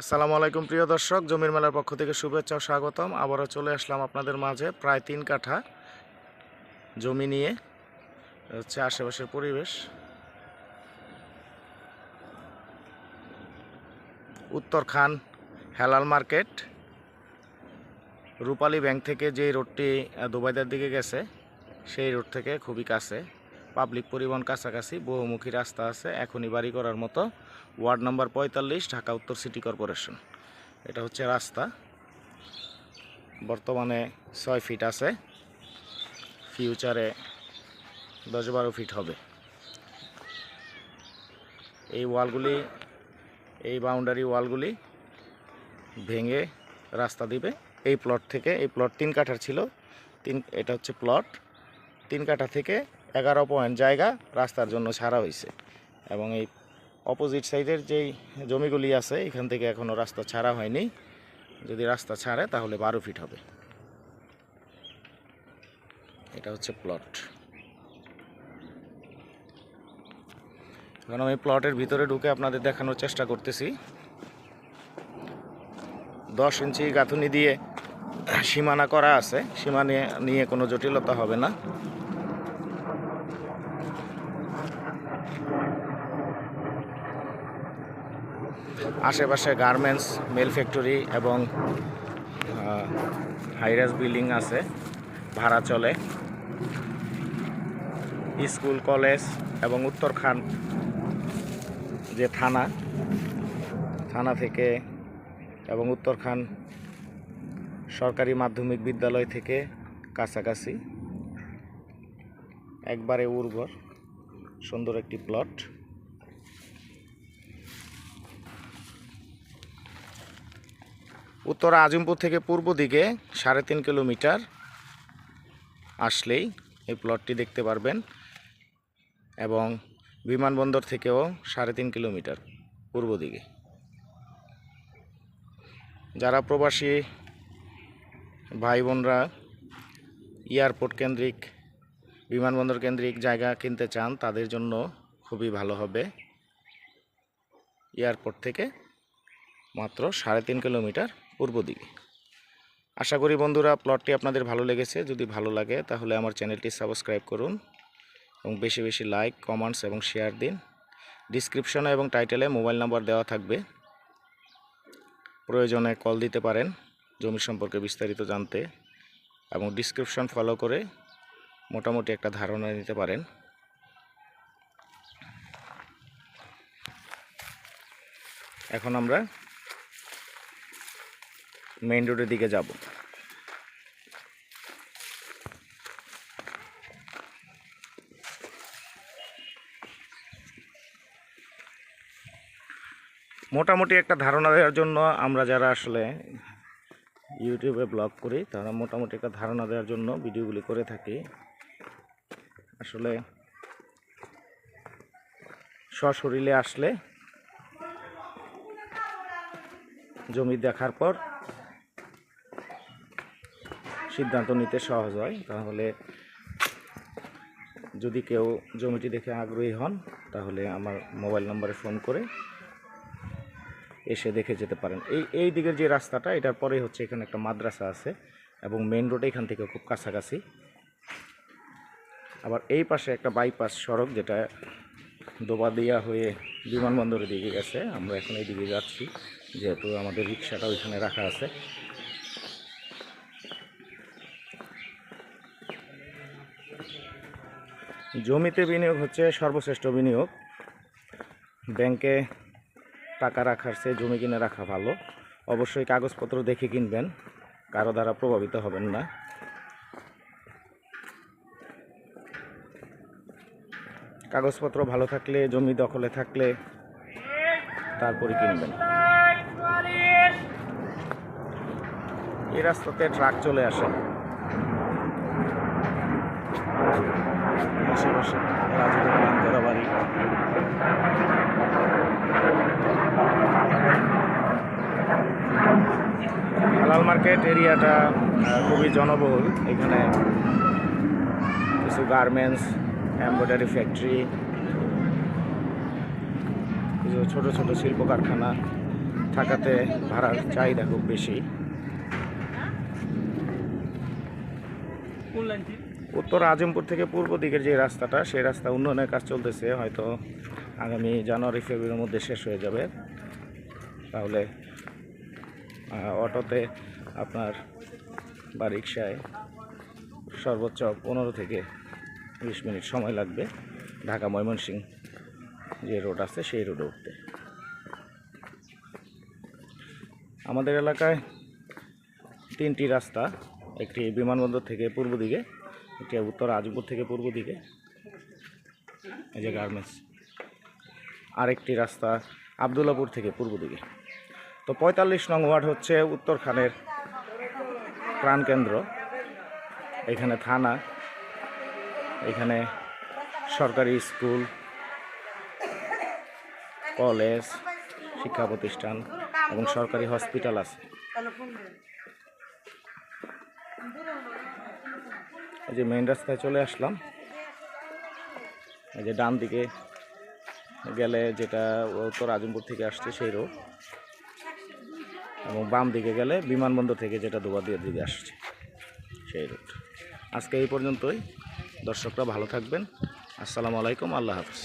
আসসালামু আলাইকুম, প্রিয় দর্শক। জমির মেলার পক্ষ থেকে শুভেচ্ছা ও স্বাগতম। আবারও চলে আসলাম আপনাদের মাঝে প্রায় তিন কাঠা জমি নিয়ে হচ্ছে আশেপাশের পরিবেশ। উত্তর খান হেলাল মার্কেট। রূপালী ব্যাংক থেকে যে রোডটি দুবাইদার দিকে গেছে, সেই রোড থেকে খুবই কাছে। পাবলিক পরিবহন কাছাকাছি বহুমুখী রাস্তা আছে, এখনই বাড়ি করার মতো। ওয়ার্ড নম্বর পঁয়তাল্লিশ, ঢাকা উত্তর সিটি কর্পোরেশন। এটা হচ্ছে রাস্তা। বর্তমানে ছয় ফিট আছে। ফিউচারে দশ বারো ফিট হবে। এই ওয়ালগুলি, এই বাউন্ডারি ওয়ালগুলি ভেঙে রাস্তা দিবে। এই প্লট থেকে, এই প্লট তিন কাঠার ছিল। তিন, এটা হচ্ছে প্লট তিন কাঠা থেকে এগারো পয়েন্ট জায়গা রাস্তার জন্য ছাড়া হয়েছে এবং এই অপোজিট সাইডের যেই জমিগুলি আছে, এখান থেকে এখনও রাস্তা ছাড়া হয়নি। যদি রাস্তা ছাড়ে, তাহলে বারো ফিট হবে। এটা হচ্ছে প্লট এখন আমি প্লটের ভিতরে ঢুকে আপনাদের দেখানোর চেষ্টা করতেছি। দশ ইঞ্চি গাঁথুনি দিয়ে সীমানা করা আছে। সীমানা নিয়ে কোনো জটিলতা হবে না। আশেপাশে গার্মেন্টস, মেল ফ্যাক্টরি এবং হাইরাস বিল্ডিং আছে, ভাড়া চলে। স্কুল, কলেজ এবং উত্তরখান যে থানা থানা থেকে এবং উত্তরখান সরকারি মাধ্যমিক বিদ্যালয় থেকে কাছাকাছি। একবারে উর্বর, সুন্দর একটি প্লট উত্তর আজিমপুর থেকে পূর্ব দিকে সাড়ে তিন কিলোমিটার আসলেই এই প্লটটি দেখতে পারবেন এবং বিমানবন্দর থেকেও সাড়ে তিন কিলোমিটার পূর্ব দিকে। যারা প্রবাসী ভাই বোনরা এয়ারপোর্ট কেন্দ্রিক, বিমানবন্দর কেন্দ্রিক জায়গা কিনতে চান, তাদের জন্য খুবই ভালো হবে। এয়ারপোর্ট থেকে মাত্র সাড়ে তিন কিলোমিটার পূর্ব দিকে। আশা করি বন্ধুরা প্লটটি আপনাদের ভালো লেগেছে। যদি ভালো লাগে তাহলে আমার চ্যানেলটি সাবস্ক্রাইব করুন এবং বেশি বেশি লাইক কমেন্টস এবং শেয়ার দিন। ডিসক্রিপশনে এবং টাইটেলে মোবাইল নাম্বার দেওয়া থাকবে। প্রয়োজনে কল দিতে পারেন জমি সম্পর্কে বিস্তারিত জানতে এবং ডিসক্রিপশন ফলো করে মোটামুটি একটা ধারণা নিতে পারেন। এখন আমরা মেইন রোডের দিকে যাব। মোটামুটি একটা ধারণা দেওয়ার জন্য আমরা যারা আসলে ইউটিউবে ব্লগ করি, তারা মোটামুটি একটা ধারণা দেওয়ার জন্য ভিডিওগুলি করে থাকি। আসলে সশরীরে আসলে জমি দেখার পর সিদ্ধান্ত নিতে সহজ হয়, তাহলে যদি কেউ জমিটি দেখে আগ্রহী হন, তাহলে আমার মোবাইল নম্বরে ফোন করে এসে দেখে যেতে পারেন। এই এই দিকের যে রাস্তাটা, এটার পরে হচ্ছে এখানে একটা মাদ্রাসা আছে এবং মেন রোড এখান থেকে খুব কাছাকাছি। আবার এই পাশে একটা বাইপাস সড়ক যেটা দোবাদিয়া হয়ে বিমানবন্দরের দিকে গেছে। আমরা এখন এই দিকে যাচ্ছি, যেহেতু আমাদের রিক্সাটা ওইখানে রাখা আছে। জমিতে বিনিয়োগ হচ্ছে সর্বশ্রেষ্ঠ বিনিয়োগ। ব্যাংকে টাকা রাখার চেয়ে জমি কিনে রাখা ভালো। অবশ্যই কাগজপত্র দেখে কিনবেন, কারও দ্বারা প্রভাবিত হবেন না। কাগজপত্র ভালো থাকলে, জমি দখলে থাকলে তারপরে কিনবেন। এই রাস্তাতে ট্রাক চলে আসে আশেপাশে রাজু দোকান করা বাড়ি হালাল মার্কেট এরিয়াটা খুবই জনবহুল। এখানে কিছু গার্মেন্টস এমব্রয়ডারি ফ্যাক্টরি কিছু ছোট ছোট শিল্প কারখানা থাকাতে ভাড়ার চাহিদা খুব বেশি। উত্তর আজমপুর থেকে পূর্ব দিকের যে রাস্তাটা সেই রাস্তা উন্নয়নের কাজ চলতেছে। হয়তো আগামী জানুয়ারি ফেব্রুয়ারির মধ্যে শেষ হয়ে যাবে। তাহলে অটোতে আপনার বা রিক্সায় সর্বোচ্চ পনেরো থেকে বিশ মিনিট সময় লাগবে ঢাকা ময়মনসিংহ যে রোড আছে সেই রোডে উঠতে। আমাদের এলাকায় তিনটি রাস্তা, একটি বিমানবন্দর থেকে পূর্ব দিকে, একটি উত্তর আজমপুর থেকে পূর্ব দিকে, এই যে গার্মেন্টস। আরেকটি রাস্তা আবদুল্লাপুর থেকে পূর্ব দিকে। তো পঁয়তাল্লিশ নং ওয়ার্ড হচ্ছে উত্তরখানের প্রাণকেন্দ্র এখানে থানা, এখানে সরকারি স্কুল, কলেজ, শিক্ষা প্রতিষ্ঠান এবং সরকারি হসপিটাল আছে। এই যে মেন রাস্তায় চলে আসলাম। এই যে ডান দিকে গেলে যেটা উত্তর আজমপুর থেকে আসছে সেই রোড এবং বাম দিকে গেলে বিমানবন্দর থেকে যেটা দুবাদিয়ার দিকে আসছে, সেই রুট। আজকে এই পর্যন্তই। দর্শকরা ভালো থাকবেন। আসসালামু আলাইকুম। আল্লাহ হাফিজ।